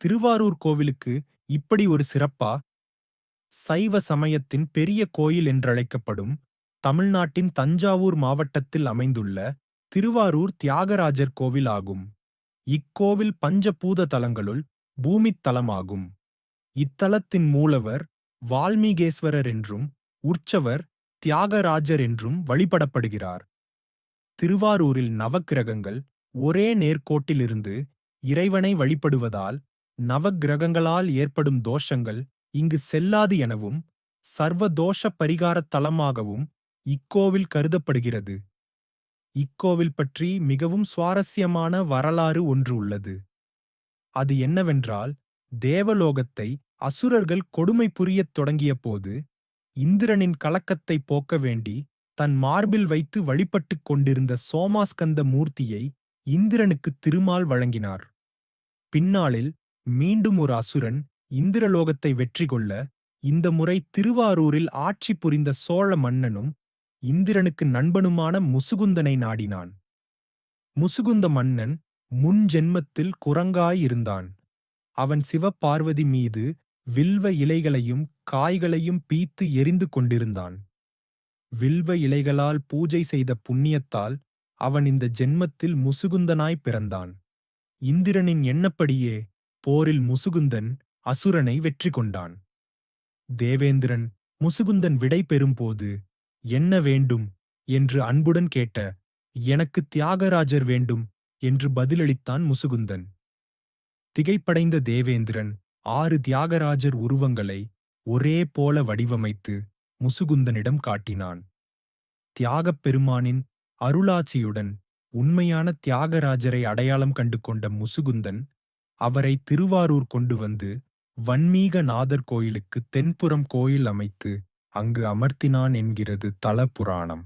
திருவாரூர் கோவிலுக்கு இப்படி ஒரு சிறப்பா சைவ சமயத்தின் பெரிய கோயில் என்றழைக்கப்படும் தமிழ்நாட்டின் தஞ்சாவூர் மாவட்டத்தில் அமைந்துள்ள திருவாரூர் தியாகராஜர் கோவில் ஆகும் இக்கோவில் பஞ்சபூத தலங்களுள் பூமித் தலமாகும். இத்தலத்தின் மூலவர் வால்மீகேஸ்வரர் என்றும் உற்சவர் தியாகராஜர் என்றும் வழிபடப்படுகிறார். திருவாரூரில் நவக்கிரகங்கள் ஒரே நேர்கோட்டிலிருந்து இறைவனை வழிபடுவதால் நவக்கிரகங்களால் ஏற்படும் தோஷங்கள் இங்கு செல்லாது எனவும் சர்வதோஷ பரிகாரத் தலமாகவும் இக்கோவில் கருதப்படுகிறது. இக்கோவில் பற்றி மிகவும் சுவாரஸ்யமான வரலாறு ஒன்று உள்ளது. அது என்னவென்றால் தேவலோகத்தை அசுரர்கள் கொடுமை புரியத் தொடங்கியபோது இந்திரனின் கலக்கத்தை போக்க வேண்டி தன் மார்பில் வைத்து வழிபட்டுக் கொண்டிருந்த சோமாஸ்கந்த மூர்த்தியை இந்திரனுக்கு திருமால் வழங்கினார். பின்னாளில் மீண்டும் ஒரு அசுரன் இந்திரலோகத்தை வெற்றி கொள்ள இந்த முறை திருவாரூரில் ஆட்சி புரிந்த சோழ மன்னனும் இந்திரனுக்கு நண்பனுமான முசுகுந்தனை நாடினான். முசுகுந்த மன்னன் முன் ஜென்மத்தில் குரங்காயிருந்தான் அவன் சிவபார்வதி மீது வில்வ இலைகளையும் காய்களையும் பீத்து எரிந்து கொண்டிருந்தான். வில்வ இலைகளால் பூஜை செய்த புண்ணியத்தால் அவன் இந்த ஜென்மத்தில் முசுகுந்தனாய் பிறந்தான். இந்திரனின் எண்ணப்படியே போரில் முசுகுந்தன் அசுரனை வெற்றி கொண்டான். தேவேந்திரன் முசுகுந்தன் விடை பெறும்போது என்ன வேண்டும்? என்று அன்புடன் கேட்ட எனக்கு தியாகராஜர் வேண்டும் என்று பதிலளித்தான் முசுகுந்தன். திகைப்படைந்த தேவேந்திரன் ஆறு தியாகராஜர் உருவங்களை ஒரே போல வடிவமைத்து முசுகுந்தனிடம் காட்டினான். தியாகப் பெருமானின் அருளாட்சியுடன் உண்மையான தியாகராஜரை அடையாளம் கண்டு கொண்ட முசுகுந்தன் அவரை திருவாரூர் கொண்டு வந்து வன்மீகநாதர் கோயிலுக்கு தென்புறம் கோயில் அமைத்து அங்கு அமர்த்தினான் என்கிறது தல புராணம்